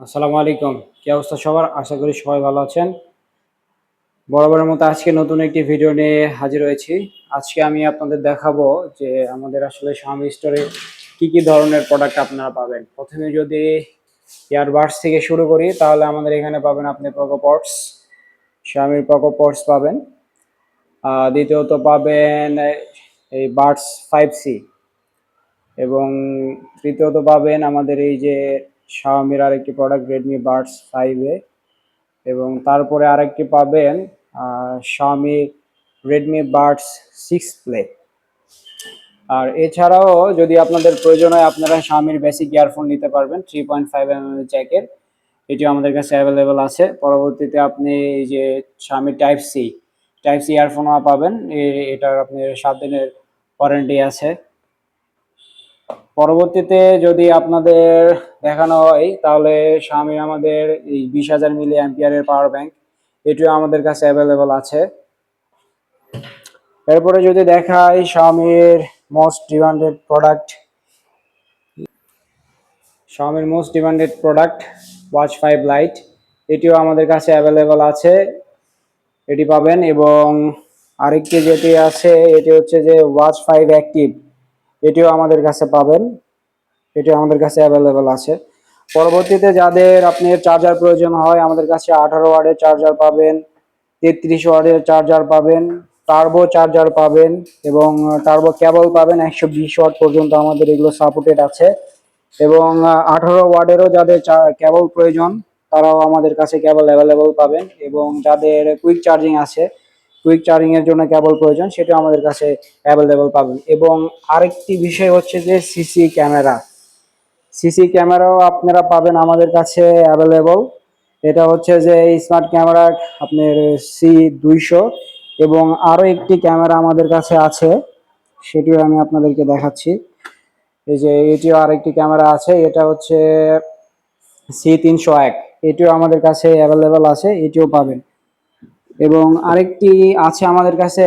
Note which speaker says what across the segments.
Speaker 1: আসসালামু আলাইকুম। কি অবস্থা সবার? আশা করি সবাই ভালো আছেন। বরাবরের মতো আজকে নতুন একটি ভিডিও নিয়ে হাজির হয়েছি। আজকে আমি আপনাদের দেখাবো যে আমাদের আসলে স্বামী স্টোরে কি কি ধরনের প্রোডাক্ট আপনারা পাবেন। প্রথমে যদি ইয়ারবাডস থেকে শুরু করি, তাহলে আমাদের এখানে পাবেন আপনি পকো পটস স্বামীর পকো পটস পাবেন। দ্বিতীয়ত পাবেন এই বার্ডস ফাইভ সি এবং তৃতীয়ত পাবেন আমাদের এই যে শাওমির আরেকটি product Redmi Buds five A. এবং তারপরে আরেকটি পাবেন Xiaomi Redmi Buds six play আর এছাড়াও যদি আপনাদের প্রয়োজন হয়, আপনারা শাওমির বেসিক ইয়ারফোন নিতে পারবেন three point five M M জ্যাকের এটিও আমাদের কাছে অ্যাভেলেবেল আছে। পরবর্তীতে আপনি এই যে Xiaomi type C type C ইয়ারফোনও পাবেন। এটার আপনি সাত দিনের ওয়ারেন্টি আছে। পরবর্তীতে যদি আপনাদের দেখানো হয়, তাহলে স্বামী আমাদের এই বিশ হাজার মিলি অ্যাম্পিয়ারের পাওয়ার ব্যাংক এটিও আমাদের কাছে অ্যাভেলেবল আছে। এরপরে যদি দেখাই স্বামীর মোস্ট ডিমান্ডেড প্রোডাক্ট স্বামীর most demanded product watch five lite এটিও আমাদের কাছে অ্যাভেলেবল আছে। এটি পাবেন এবং আরেকটি যেটি আছে, এটি হচ্ছে যে ওয়াচ ফাইভ অ্যাক্টিভ এটিও আমাদের কাছে পাবেন। এটিও আমাদের কাছে অ্যাভেলেবেল আছে। পরবর্তীতে যাদের আপনি চার্জার প্রয়োজন হয়, আমাদের কাছে আঠারো ওয়ার্ডের চার্জার পাবেন, তেত্রিশ ওয়ার্ডের চার্জার পাবেন টার্বো চার্জার পাবেন এবং টার্বো কেবল পাবেন একশো বিশ ওয়াট পর্যন্ত আমাদের এগুলো সাপোর্টেড আছে। এবং আঠারো ওয়ার্ডেরও যাদের কেবল প্রয়োজন, তারাও আমাদের কাছে কেবল অ্যাভেলেবল পাবেন এবং যাদের কুইক চার্জিং আছে কুইক চার্জিং এর জন্য কেবল প্রয়োজন সেটা আমাদের কাছে অ্যাভেলেবল পাবেন। এবং আরেকটি বিষয় হচ্ছে যে সিসি ক্যামেরা। সিসি ক্যামেরাও আপনারা পাবেন আমাদের কাছে অ্যাভেলেবল এটা হচ্ছে যে স্মার্ট ক্যামেরা আপনার সি দুইশো এবং আরও একটি ক্যামেরা আমাদের কাছে আছে, সেটিও আমি আপনাদেরকে দেখাচ্ছি। এই যে এটিও আরেকটি ক্যামেরা আছে, এটা হচ্ছে সি তিনশো এক। এটিও আমাদের কাছে অ্যাভেলেবেল আছে, এটিও পাবেন। এবং আরেকটি আছে আমাদের কাছে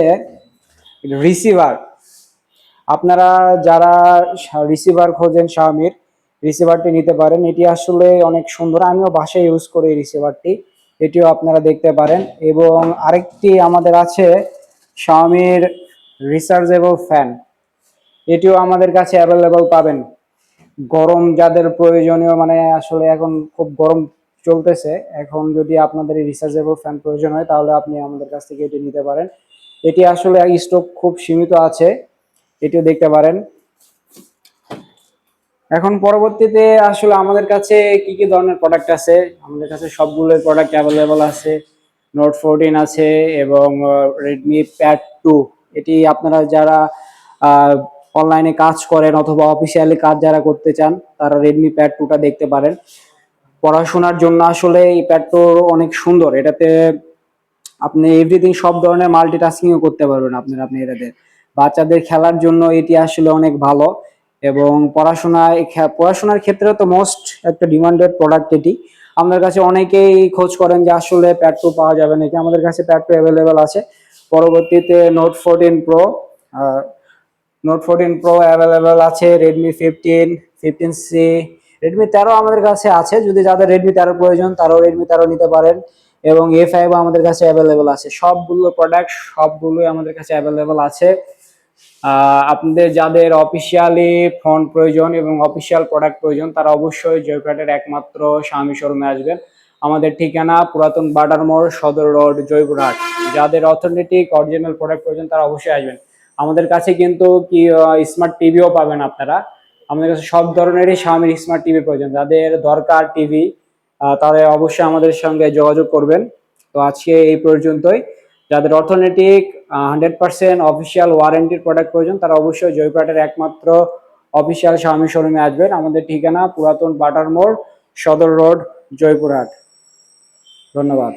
Speaker 1: রিসিভার আপনারা যারা রিসিভার খোঁজেন শাওমির রিসিভারটি নিতে পারেন। এটি আসলে অনেক সুন্দর। আমিও বাসায় ইউজ করি এই রিসিভারটি এটিও আপনারা দেখতে পারেন। এবং আরেকটি আমাদের আছে শাওমির রিচার্জেবল ফ্যান এটিও আমাদের কাছে অ্যাভেলেবল পাবেন। গরম যাদের প্রয়োজনীয় মানে আসলে এখন খুব গরম চলতেছে। এখন যদি আপনাদের এই রিচার্জেবল ফ্যান প্রয়োজন হয়, তাহলে আপনি আমাদের কাছ থেকে এটি নিতে পারেন। এটি আসলে স্টক খুব সীমিত আছে, এটিও দেখতে পারেন। এখন পরবর্তীতে আসলে আমাদের কাছে কি কি ধরনের প্রোডাক্ট আছে? আমাদের কাছে সবগুলো প্রোডাক্ট অ্যাভেলেবল আছে। নোট ফোরটিন আছে এবং রেডমি প্যাড টু এটি আপনারা যারা অনলাইনে কাজ করেন অথবা অফিসিয়ালি কাজ যারা করতে চান, তারা রেডমি প্যাড টুটা দেখতে পারেন। পড়াশোনার জন্য আসলে এই প্যাড টু অনেক সুন্দর। এটাতে আপনি এভরিথিং সব ধরনের মাল্টিটাস্কিংও করতে পারবেন আপনার আপনি এটাতে। বাচ্চাদের খেলার জন্য এটি আসলে অনেক ভালো এবং পড়াশোনায় পড়াশোনার ক্ষেত্রে তো মোস্ট একটা ডিমান্ডেড প্রোডাক্ট এটি। আমাদের কাছে অনেকেই খোঁজ করেন যে আসলে প্যাড টু পাওয়া যাবে নাকি। আমাদের কাছে প্যাড টু অ্যাভেলেবেল আছে। পরবর্তীতে Note fourteen Pro Note fourteen Pro available আছে Redmi fifteen fifteen C Redmi তেরো আমাদের কাছে আছে। যদি যাদের রেডমি তেরো প্রয়োজন, তারাও রেডমি তেরো নিতে পারেন। এবং এ ফাইভ আমাদের কাছে অ্যাভেলেবেল আছে। সবগুলো প্রোডাক্ট সবগুলোই আমাদের কাছে অ্যাভেলেবেল আছে। আপনাদের যাদের অফিসিয়ালি ফোন প্রয়োজন এবং অফিসিয়াল প্রোডাক্ট প্রয়োজন, তারা অবশ্যই জয়পুরহাটের একমাত্র স্বামী শোরুমে আসবেন। আমাদের ঠিকানা পুরাতন বাটার মোড়, সদর রোড, জয়পুরহাট। যাদের অথেন্টিক অরিজিনাল প্রোডাক্ট প্রয়োজন, তারা অবশ্যই আসবেন। আমাদের কাছে কিন্তু কি স্মার্ট টিভিও পাবেন আপনারা। আমাদের কাছে সব ধরনেরই স্বামীর স্মার্ট টিভি প্রয়োজন। যাদের দরকার টিভি তাদের অবশ্যই আমাদের সঙ্গে যোগাযোগ করবেন। তো আজকে এই পর্যন্তই। যাদের অর্থনৈতিক হান্ড্রেড পার্সেন্ট অফিসিয়াল ওয়ারেন্টির প্রোডাক্ট প্রয়োজন, তারা অবশ্যই জয়পুরহাটের একমাত্র অফিসিয়াল স্বামী শোরুমে আসবেন। আমাদের ঠিকানা পুরাতন বাটার মোড়, সদর রোড, জয়পুরহাট। ধন্যবাদ।